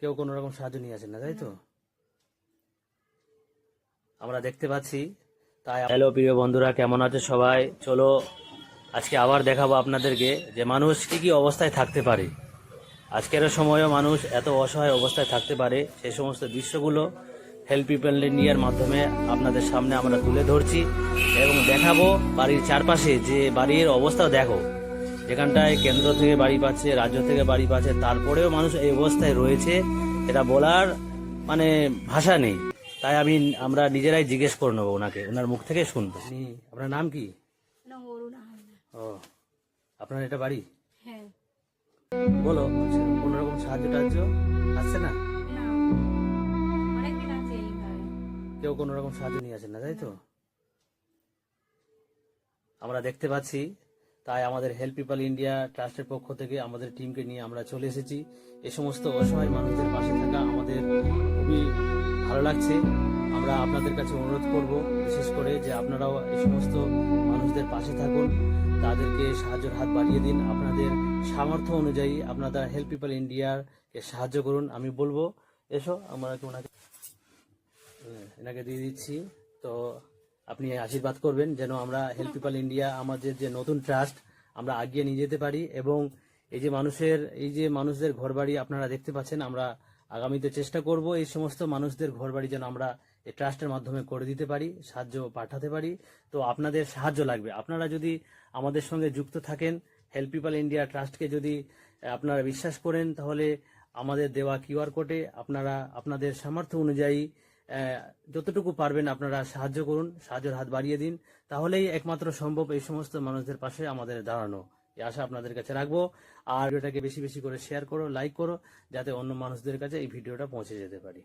কেউ কোনো রকম সাহায্য নিয়ে আসেন না, তাই তো? আমরা দেখতে পাচ্ছি, তাই হ্যালো প্রিয় বন্ধুরা, কেমন আছে সবাই? চলো, আজকে আবার দেখাবো আপনাদেরকে যে মানুষ কি কি অবস্থায় থাকতে পারে। আজকের সময়ও মানুষ এত অসহায় অবস্থায় থাকতে পারে সেই সমস্ত দৃশ্যগুলো হেল্প পিপল ইন্ডিয়ার মাধ্যমে আপনাদের সামনে আমরা তুলে ধরছি এবং দেখাবো বাড়ির চারপাশে যে বাড়ির অবস্থা দেখো। যেখানটায় কেন্দ্র থেকে বাড়ি পাচ্ছে রাজ্য থেকে বাড়ি পাচ্ছে তারপরেও মানুষ এই অবস্থায় রয়েছে এটা বলার মানে ভাষা নেই। তাই আমি আমরা নিজেরাই জিজ্ঞেস করে নেব ওনাকে ওনার মুখ থেকে শুনব। আপনার নাম কি? ও আপনার এটা বাড়ি? হ্যাঁ। বলো কোনো রকম সাহায্য টাহায্য আসছে না? কেউ কোনো রকম সাহায্য নিয়ে আসেন না তাই তো? আমরা দেখতে পাচ্ছি তাই আমাদের হেল্প পিপল ইন্ডিয়া ট্রাস্টের পক্ষ থেকে আমাদের টিমকে নিয়ে আমরা চলে এসেছি। এ সমস্ত অসহায় মানুষদের পাশে থাকা আমাদের খুবই ভালো লাগছে। আমরা আপনাদের কাছে অনুরোধ করব বিশেষ করে যে আপনারাও এই সমস্ত মানুষদের পাশে থাকুন। তাদেরকে সাহায্যের হাত বাড়িয়ে দিন। আপনাদের সামর্থ্য অনুযায়ী আপনারা হেল্প পিপল ইন্ডিয়াকে সাহায্য করুন আমি বলব। এসো আমরা ওনাকে হ্যাঁ, এনাকে দিয়ে দিচ্ছি। তো আপনি আশীর্বাদ করবেন যেন আমরা হেল্প পিপল ইন্ডিয়া আমাদের যে নতুন ট্রাস্ট, আমরা আগিয়ে নিয়ে যেতে পারি এবং এই যে মানুষের, এই যে মানুষদের ঘরবাড়ি আপনারা দেখতে পাচ্ছেন, আমরা আগামীতে চেষ্টা করব এই সমস্ত মানুষদের ঘরবাড়ি যেন আমরা এই ট্রাস্টের মাধ্যমে করে দিতে পারি, সাহায্য পাঠাতে পারি। তো আপনাদের সাহায্য লাগবে। আপনারা যদি আমাদের সঙ্গে যুক্ত থাকেন হেল্প পিপল ইন্ডিয়া ট্রাস্টকে যদি আপনারা বিশ্বাস করেন, তাহলে আমাদের দেওয়া কিউআর কোডে আপনারা, আপনাদের সামর্থ্য অনুযায়ী যতটুকু পারবেন আপনারা সাহায্য করুন, সাহায্যের হাত বাড়িয়ে দিন। তাহলেই একমাত্র সম্ভব এই সমস্ত মানুষদের পাশে আমাদের দাঁড়ানো। এই আশা আপনাদের কাছে রাখব। আর ভিডিওটাকে বেশি বেশি করে শেয়ার করো লাইক করো, যাতে অন্য মানুষদের কাছে এই ভিডিওটা পৌঁছে যেতে পারি।